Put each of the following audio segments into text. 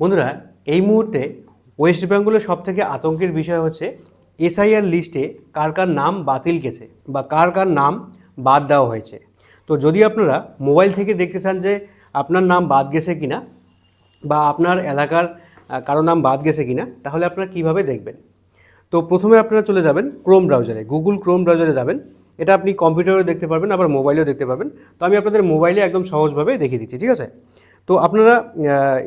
বন্ধুরা, এই মুহূর্তে ওয়েস্ট বেঙ্গলের সবথেকে আতঙ্কের বিষয় হচ্ছে এসআইআর লিস্টে কার কার নাম বাতিল গেছে বা কার কার নাম বাদ দেওয়া হয়েছে। তো যদি আপনারা মোবাইল থেকে দেখতে চান যে আপনার নাম বাদ গেছে কিনা বা আপনার এলাকার কারও নাম বাদ গেছে কিনা, তাহলে আপনারা কীভাবে দেখবেন? তো প্রথমে আপনারা চলে যাবেন ক্রোম ব্রাউজারে গুগল ক্রোম ব্রাউজারে যাবেন। এটা আপনি কম্পিউটারেও দেখতে পারবেন, আবার মোবাইলেও দেখতে পারবেন। তো আমি আপনাদের মোবাইলে একদম সহজভাবে দেখিয়ে দিচ্ছি, ঠিক আছে? তো আপনারা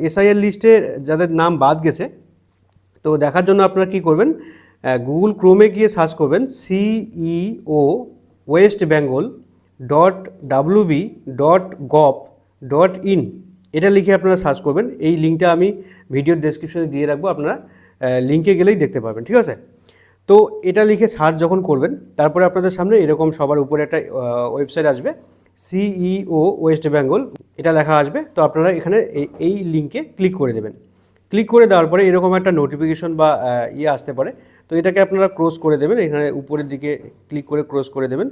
এসআইএল লিস্টে যাদের নাম বাদ গেছে, তো দেখার জন্য আপনারা কি করবেন? গুগল ক্রোমে গিয়ে সার্চ করবেন CEO West Bengal dot WB dot gov dot in এটা লিখে আপনারা সার্চ করবেন। এই লিঙ্কটা আমি ভিডিওর ডেসক্রিপশনে দিয়ে রাখব। আপনারা লিঙ্কে গেলেই দেখতে পাবেন ঠিক আছে? তো এটা লিখে সার্চ যখন করবেন, তারপরে আপনাদের সামনে এরকম সবার উপরে একটা ওয়েবসাইট আসবে। সিইও ওয়েস্ট বেঙ্গল এটা লেখা আসবে। তো আপনারা এখানে এই- লিঙ্কে ক্লিক করে দেবেন ক্লিক করে দেওয়ার পরে এরকম একটা নোটিফিকেশন বা ইয়ে আসতে পারে। তো এটাকে আপনারা ক্রস করে দেবেন। এখানে উপরের দিকে ক্লিক করে ক্রস করে দেবেন।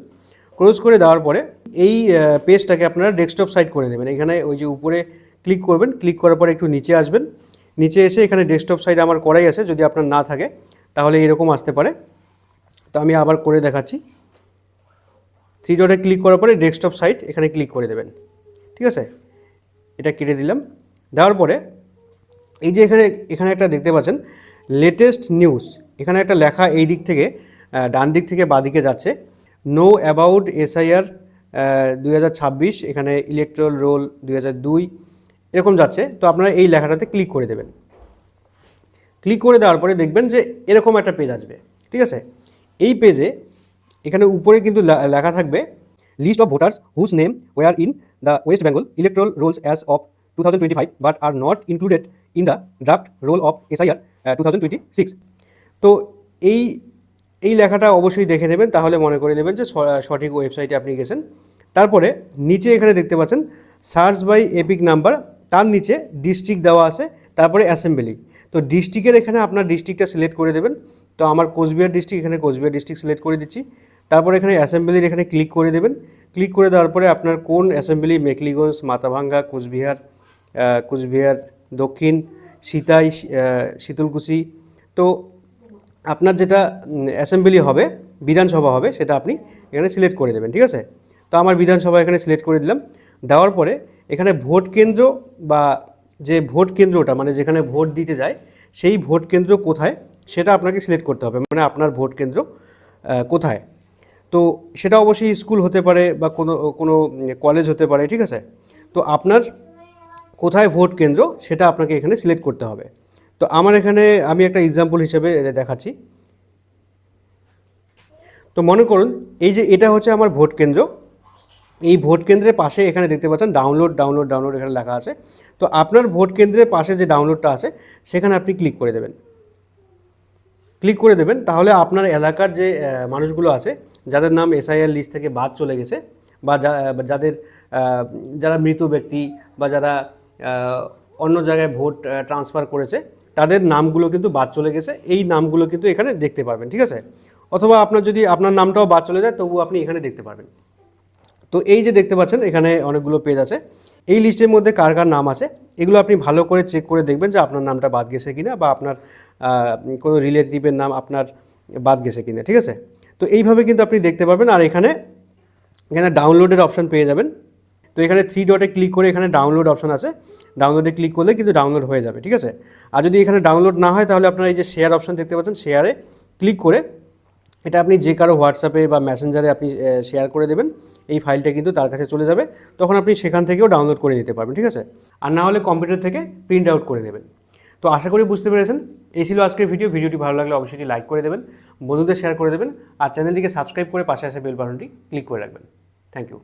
ক্রস করে দেওয়ার পরে এই পেজটাকে আপনারা ডেস্কটপ সাইট করে দেবেন এখানে ওই যে উপরে ক্লিক করবেন। ক্লিক করার পরে একটু নিচে আসবেন। নিচে এসে এখানে ডেস্কটপ সাইট আমার করাই আছে। যদি আপনার না থাকে, তাহলে এরকম আসতে পারে। তো আমি আবার করে দেখাচ্ছি। থ্রি ডটে ক্লিক করার পরে ডেস্কটপ সাইট এখানে ক্লিক করে দেবেন। ঠিক আছে? এটা কেটে দিলাম। দেওয়ার পরে এই যে এখানে এখানে একটা দেখতে পাচ্ছেন লেটেস্ট নিউজ এখানে একটা লেখা এই দিক থেকে ডান দিক থেকে বাদিকে যাচ্ছে। নো অ্যাবাউট এসআইআর দুই হাজার ছাব্বিশ, এখানে ইলেকট্রাল রোল দুই হাজার দুই, এরকম যাচ্ছে। তো আপনারা এই লেখাটাতে ক্লিক করে দেবেন। ক্লিক করে দেওয়ার পরে দেখবেন যে এরকম একটা পেজ আসবে। ঠিক আছে? এই পেজে এখানে উপরে কিন্তু লেখা থাকবে list of voters whose name were in the West Bengal electoral rolls as of two thousand five but are not included in the draft roll of SIR two thousand six তো এই এই লেখাটা অবশ্যই দেখে নেবেন, তাহলে মনে করে নেবেন যে সঠিক ওয়েবসাইটে আপনি গেছেন। তারপরে নিচে এখানে দেখতে পাচ্ছেন সার্চ বাই এপিক নাম্বার তার নিচে ডিস্ট্রিক্ট দেওয়া আছে, তারপরে অ্যাসেম্বলি তো ডিস্ট্রিক্টের এখানে আপনার ডিস্ট্রিক্টটা সিলেক্ট করে দেবেন। তো আমার কোচবিহার ডিস্ট্রিক্ট এখানে কোচবিহার ডিস্ট্রিক্ট সিলেক্ট করে দিচ্ছি। তারপরে এখানে অ্যাসেম্বলির এখানে ক্লিক করে দেবেন। ক্লিক করে দেওয়ার পরে আপনার কোন অ্যাসেম্বলি মেকলিগঞ্জ মাথাভাঙ্গা, কুচবিহার কোচবিহার দক্ষিণ, সিতাই শীতলকুচি। তো আপনার যেটা অ্যাসেম্বলি হবে, বিধানসভা হবে, সেটা আপনি এখানে সিলেক্ট করে দেবেন, ঠিক আছে? তো আমার বিধানসভা এখানে সিলেক্ট করে দিলাম। দেওয়ার পরে এখানে ভোট কেন্দ্র বা যে ভোট কেন্দ্রটা মানে যেখানে ভোট দিতে যায়, সেই ভোট কেন্দ্র কোথায়? সেটা আপনাকে সিলেক্ট করতে হবে। মানে আপনার ভোট কেন্দ্র কোথায়? তো সেটা অবশ্যই স্কুল হতে পারে বা কোনো কোনো কলেজ হতে পারে, ঠিক আছে? তো আপনার কোথায় ভোট কেন্দ্র সেটা আপনাকে এখানে সিলেক্ট করতে হবে। তো আমার এখানে আমি একটা এক্সাম্পল হিসেবে দেখাচ্ছি। তো মনে করুন, এই যে এটা হচ্ছে আমার ভোট কেন্দ্র। এই ভোট কেন্দ্রের পাশে এখানে দেখতে পাচ্ছেন ডাউনলোড ডাউনলোড ডাউনলোড এখানে লেখা আছে। তো আপনার ভোট কেন্দ্রের পাশে যে ডাউনলোডটা আছে, সেখানে আপনি ক্লিক করে দেবেন। ক্লিক করে দেবেন, তাহলে আপনার এলাকার যে মানুষগুলো আছে যাদের নাম এসআইআর লিস্ট থেকে বাদ চলে গেছে বা যাদের যারা মৃত ব্যক্তি বা যারা অন্য জায়গায় ভোট ট্রান্সফার করেছে, তাদের নামগুলো কিন্তু বাদ চলে গেছে। এই নামগুলো কিন্তু এখানে দেখতে পারবেন, ঠিক আছে? অথবা আপনার যদি, আপনার নামটাও বাদ চলে যায় তবু আপনি এখানে দেখতে পারবেন। তো এই যে দেখতে পাচ্ছেন, এখানে অনেকগুলো পেজ আছে। এই লিস্টের মধ্যে কার কার নাম আছে, এগুলো আপনি ভালো করে চেক করে দেখবেন যে আপনার নামটা বাদ গেছে কিনা বা আপনার কোনো রিলেটিভের নাম আপনার বাদ গেছে কিনা, ঠিক আছে? তো এইভাবে কিন্তু আপনি দেখতে পাবেন, আর এখানে এখানে ডাউনলোডের অপশন পেয়ে যাবেন। তো এখানে থ্রি ডটে ক্লিক করে এখানে ডাউনলোড অপশন আছে। ডাউনলোডে ক্লিক করলে কিন্তু ডাউনলোড হয়ে যাবে, ঠিক আছে? আর যদি এখানে ডাউনলোড না হয়, তাহলে আপনার এই যে শেয়ার অপশন দেখতে পাচ্ছেন শেয়ারে ক্লিক করে এটা আপনি যে কারও হোয়াটসঅ্যাপে বা মেসেঞ্জারে আপনি শেয়ার করে দেবেন, এই ফাইলটা কিন্তু তার কাছে চলে যাবে। তখন আপনি সেখান থেকেও ডাউনলোড করে নিতে পারবেন, ঠিক আছে? আর না হলে কম্পিউটার থেকে প্রিন্ট আউট করে নেবেন। তো আশা করি বুঝতে পেরেছেন। এই ছিল আজকের ভিডিও। ভিডিওটি ভালো লাগলে অবশ্যই লাইক করে দেবেন, বন্ধুদের শেয়ার করে দেবেন, আর চ্যানেলটিকে সাবস্ক্রাইব করে পাশে আসা বেল বাটনটি ক্লিক করে রাখবেন। Thank you